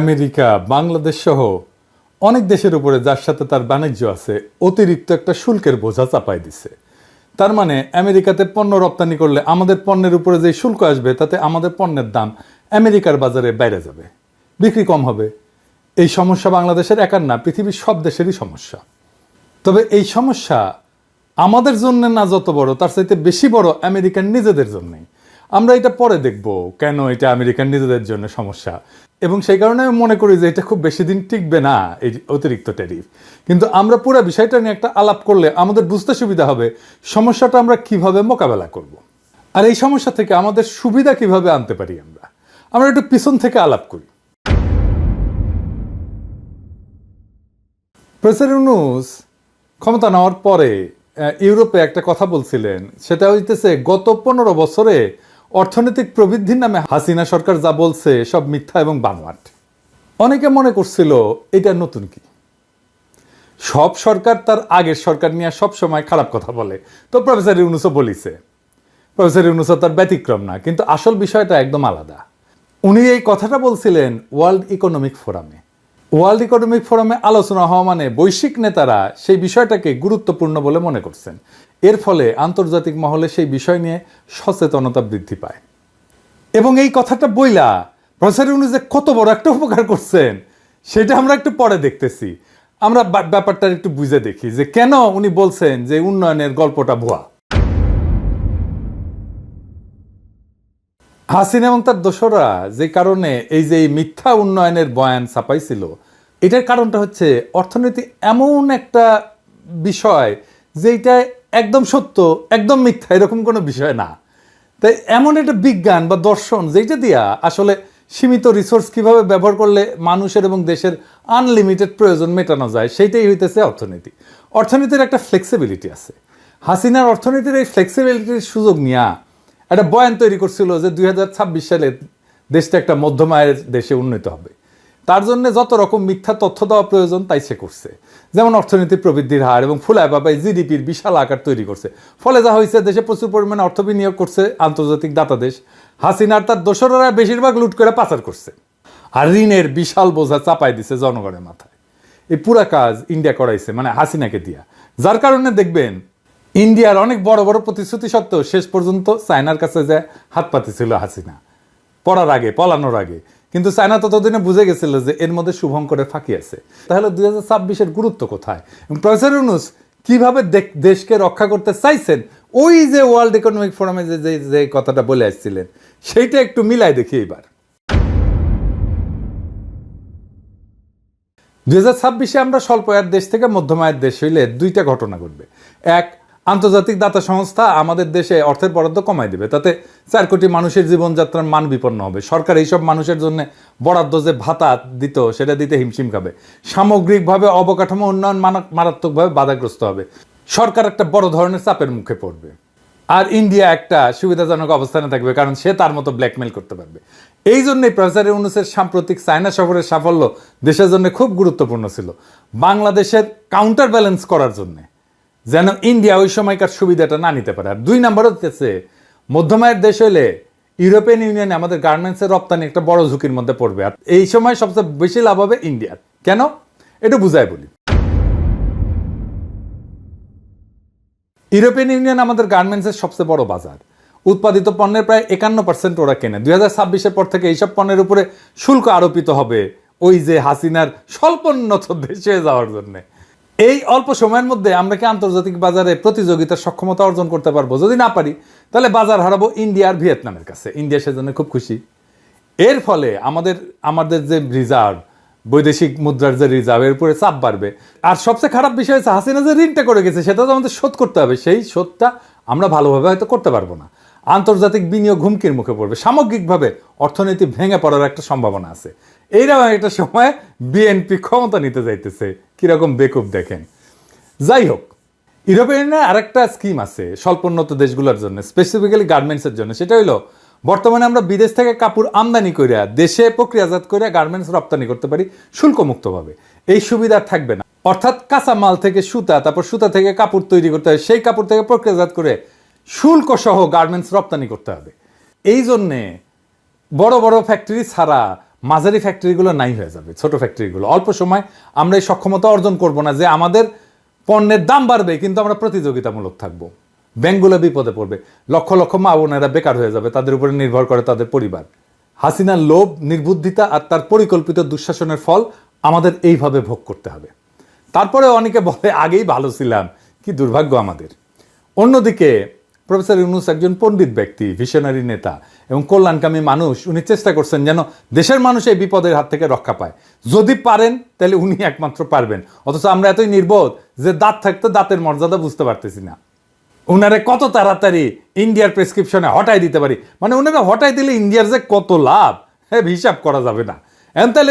America, Bangladesh সহ অনেক দেশের উপরে যার সাথে তার বাণিজ্য আছে, অতিরিক্ত একটা শুল্কের বোঝা চাপাই দিছে। তার মানে আমেরিকাতে পণ্য রপ্তানি করলে আমাদের পণ্যের উপরে যে শুল্ক আসবে, তাতে আমাদের পণ্যের দাম আমেরিকার বাজারে বাইরে যাবে। বিক্রি কম হবে। এই সমস্যা বাংলাদেশের একার না, পৃথিবীর সব দেশেরই সমস্যা। তবে এই সমস্যা আমাদের জন্য না যত বড়, তার চাইতে বেশি বড় আমেরিকার নিজেদের জন্যই। আমরা এটা পরে দেখব কেন এটা আমেরিকান নিজেদের জন্য সমস্যা। এবং সেই কারণে আমি মনে করি যে এটা খুব বেশি দিন টিকবে না এই অতিরিক্ত ট্যারিফ। কিন্তু আমরা পুরো বিষয়টা নিয়ে একটা আলাপ করলে আমাদের বুঝতে সুবিধা হবে সমস্যাটা আমরা কীভাবে মোকাবেলা করব। আর এই সমস্যা থেকে আমাদের সুবিধা কীভাবে আনতে পারি আমরা? আমরা একটু পিছন থেকে আলাপ করি। প্রেসিডেন্ট ক্ষমতা নেওয়ার পরে ইউরোপে একটা কথা বলছিলেন। সেটা হইতেছে গত পনেরো বছরে অর্থনৈতিক প্রবৃদ্ধির নামে হাসিনা সরকার যা বলছে, সব মিথ্যা এবং বানোয়াট। অনেকে মনে করছিল, এটা নতুন কি? সব সরকার তার আগের সরকার নিয়ে সব সময় খারাপ কথা বলে। তো প্রফেসর ইউনুসও বলিছে। প্রফেসর ইউনুসও তার ব্যতিক্রম না, কিন্তু আসল বিষয়টা একদম আলাদা। উনি এই কথাটা বলছিলেন ওয়ার্ল্ড ইকোনমিক ফোরামে। ওয়ার্ল্ড ইকোনমিক ফোরামে আলোচনা হওয়া মানে বৈশ্বিক নেতারা সেই বিষয়টাকে গুরুত্বপূর্ণ বলে মনে করছেন। এর ফলে আন্তর্জাতিক মহলে সেই বিষয় নিয়ে সচেতনতা বৃদ্ধি পায়। এবং এই কথাটা বইলা প্রফেসর ইউনুস যে কত বড় একটা উপকার করছেন, সেটা আমরা একটু পরে দেখতেছি। আমরা ব্যাপারটা একটু বুঝে দেখি যে কেন উনি বলছেন যে উন্নয়নের গল্পটা ভুয়া। হাসিনা এবং তার দোসরা যে কারণে এই যে মিথ্যা উন্নয়নের বয়ান ছাপাইছিল, এটার কারণটা হচ্ছে অর্থনীতি এমন একটা বিষয় যেটা একদম সত্য, একদম মিথ্যা, এরকম কোনো বিষয় না। তাই এমন একটা বিজ্ঞান বা দর্শন যেটা দিয়া আসলে সীমিত রিসোর্স কীভাবে ব্যবহার করলে মানুষের এবং দেশের আনলিমিটেড প্রয়োজন মেটানো যায়, সেইটাই হইতেছে অর্থনীতি। অর্থনীতির একটা ফ্লেক্সিবিলিটি আছে। হাসিনার অর্থনীতির এই ফ্লেক্সিবিলিটির সুযোগ নিয়া একটা বয়ান তৈরি করছিল যে দুই হাজার ছাব্বিশ সালে দেশটা একটা মধ্যম আয়ের দেশে উন্নীত হবে। তার জন্য যত রকম মিথ্যা তথ্য দেওয়া প্রয়োজন, তাই সে করছে। যেমন অর্থনীতি প্রবৃদ্ধির হার এবং ফুলায় বাবাই জিডিপির বিশাল আকার তৈরি করছে। ফলে যা হয়েছে, দেশে প্রচুর পরিমাণে অর্থ বিনিয়োগ করছে আন্তর্জাতিক দাতা দেশ। হাসিনার তার দোসররা বেশিরভাগ লুট করে পাচার করছে। আর ঋণের বিশাল বোঝা চাপাই দিছে জনগণের মাথায়। এই পুরা কাজ ইন্ডিয়া করাইছে মানে হাসিনাকে দিয়া। যার কারণে দেখবেন, ইন্ডিয়ার অনেক বড় বড় প্রতিশ্রুতি সত্ত্বেও শেষ পর্যন্ত চায়নার কাছে যে হাত পাতিছিল হাসিনা। পড়ার আগে, পলানোর আগে। কিন্তু চায়না ততদিনে বুঝে গেছিল যে এর মধ্যে শুভঙ্করের ফাঁকি আছে। তাহলে দুই হাজার ছাব্বিশের গুরুত্ব কোথায়? প্রফেসর ইউনুস কীভাবে দেশকে রক্ষা করতে চাইছেন? ওই যে ওয়ার্ল্ড ইকোনমিক ফোরামে যে- যে কথাটা বলে আসছিলেন, সেইটা একটু মিলাই দেখি এবার। দুই হাজার ছাব্বিশে আমরা স্বল্প আয়ের দেশ থেকে মধ্যম আয়ের দেশ হইলে দুইটা ঘটনা ঘটবে। এক আন্তর্জাতিক দাতা সংস্থা আমাদের দেশে অর্থের বরাদ্দ কমাই দেবে। তাতে চার কোটি মানুষের জীবনযাত্রার মান বিপন্ন হবে। সরকার এইসব মানুষের জন্য বরাদ্দ যে ভাতা দিত, সেটা দিতে হিমশিম খাবে। সামগ্রিকভাবে অবকাঠামো উন্নয়ন মারাত্মকভাবে বাধাগ্রস্ত হবে। সরকার একটা বড় ধরনের চাপের মুখে পড়বে। আর ইন্ডিয়া একটা সুবিধাজনক অবস্থানে থাকবে, কারণ সে তার মতো ব্ল্যাকমেল করতে পারবে। এই জন্যই প্রফেসর ইউনুসের সাম্প্রতিক চায়না সফরের সাফল্য দেশের জন্য খুব গুরুত্বপূর্ণ ছিল। বাংলাদেশের কাউন্টার ব্যালেন্স করার জন্য। যেন ইন্ডিয়া ওই সময়কার সুবিধাটা না নিতে পারে। আর দুই নম্বর হচ্ছে মধ্যমায়ের দেশ হইলে ইউরোপিয়ান ইউনিয়নে আমাদের গার্মেন্টসের রপ্তানি একটা বড় ঝুঁকির মধ্যে পড়বে। আর এই সময় সবচেয়ে বেশি লাভ হবে ইন্ডিয়ার। কেন? এটা বুঝাই বলি। ইউরোপিয়ান ইউনিয়ন আমাদের গার্মেন্টসের সবচেয়ে বড় বাজার। উৎপাদিত পণ্যের প্রায় একান্ন পার্সেন্ট ওরা কেনে। দুই হাজার ছাব্বিশের পর থেকে এইসব পণ্যের উপরে শুল্ক আরোপিত হবে ওই যে হাসিনার স্বল্পোন্নত দেশে যাওয়ার জন্য। এই অল্প সময়ের মধ্যে আমরা কি আন্তর্জাতিক বাজারে প্রতিযোগিতার সক্ষমতা অর্জন করতে পারব? যদি না পারি, তাহলে বাজার হারাবো ইন্ডিয়া আর ভিয়েতনামের কাছে। ইন্ডিয়া সেজন্য খুব খুশি। এর ফলে আমাদের আমাদের যে রিজার্ভ, বৈদেশিক মুদ্রার যে রিজার্ভ, এর উপরে চাপ বাড়বে। আর সবচেয়ে খারাপ বিষয় হচ্ছে হাসিনা যে ঋণটা করে গেছে, সেটা তো আমাদের শোধ করতে হবে। সেই শোধটা আমরা ভালোভাবে হয়তো করতে পারব না। আন্তর্জাতিক বিনিয়োগ হুমকির মুখে পড়বে। সামগ্রিকভাবে অর্থনীতি ভেঙে পড়ার একটা সম্ভাবনা আছে। এইরকম একটা সময় বিএনপি ক্ষমতা নিতে যাইতেছে। কীরকম বেকুব দেখেন। যাই হোক ইউরোপিয়ানের আরেকটা স্কিম আছে স্বল্পোন্নত দেশগুলোর জন্য স্পেসিফিক্যালি গার্মেন্টসের জন্য। সেটা হলো বর্তমানে আমরা বিদেশ থেকে কাপড় আমদানি করিয়া দেশে প্রক্রিয়াজাত করিয়া গার্মেন্টস রপ্তানি করতে পারি শুল্কমুক্তভাবে। এই সুবিধা থাকবে না। অর্থাৎ কাঁচা মাল থেকে সুতা, তারপর সুতা থেকে কাপড় তৈরি করতে হয়, সেই কাপড় থেকে প্রক্রিয়াজাত করে শুল্ক সহ গার্মেন্টস রপ্তানি করতে হবে। এই জন্যে বড় বড় ফ্যাক্টরি ছাড়া মাঝারি ফ্যাক্টরিগুলো নাই হয়ে যাবে, ছোট ফ্যাক্টরিগুলো অল্প সময় আমরা এই সক্ষমতা অর্জন করব না যে আমাদের পণ্যের দাম বাড়বে, কিন্তু আমরা প্রতিযোগিতামূলক থাকব। ব্যাংকগুলো বিপদে পড়বে। লক্ষ লক্ষ মা বোনেরা বেকার হয়ে যাবে, তাদের উপরে নির্ভর করে তাদের পরিবার। হাসিনার লোভ, নির্বুদ্ধিতা আর তার পরিকল্পিত দুঃশাসনের ফল আমাদের এইভাবে ভোগ করতে হবে। তারপরে অনেকে বলে, আগেই ভালো ছিলাম, কি দুর্ভাগ্য আমাদের। অন্যদিকে প্রফেসর ইউনুস একজন পণ্ডিত ব্যক্তি ভিশনারি নেতা এবং কল্যাণকামী মানুষ। উনি চেষ্টা করছেন যেন দেশের মানুষ এই বিপদের হাত থেকে রক্ষা পায়। যদি পারেন, তাহলে উনি একমাত্র পারবেন। অথচ আমরা এতই নির্বোধ যে দাঁত থাকতে দাঁতের মর্যাদা বুঝতে পারতেছি না। উনারে কত তাড়াতাড়ি ইন্ডিয়ার প্রেসক্রিপশনে হটাই দিতে পারি। মানে উনারা হটাই দিলে ইন্ডিয়ার যে কত লাভ হ্যাঁ হিসাব করা যাবে না। এখন তাহলে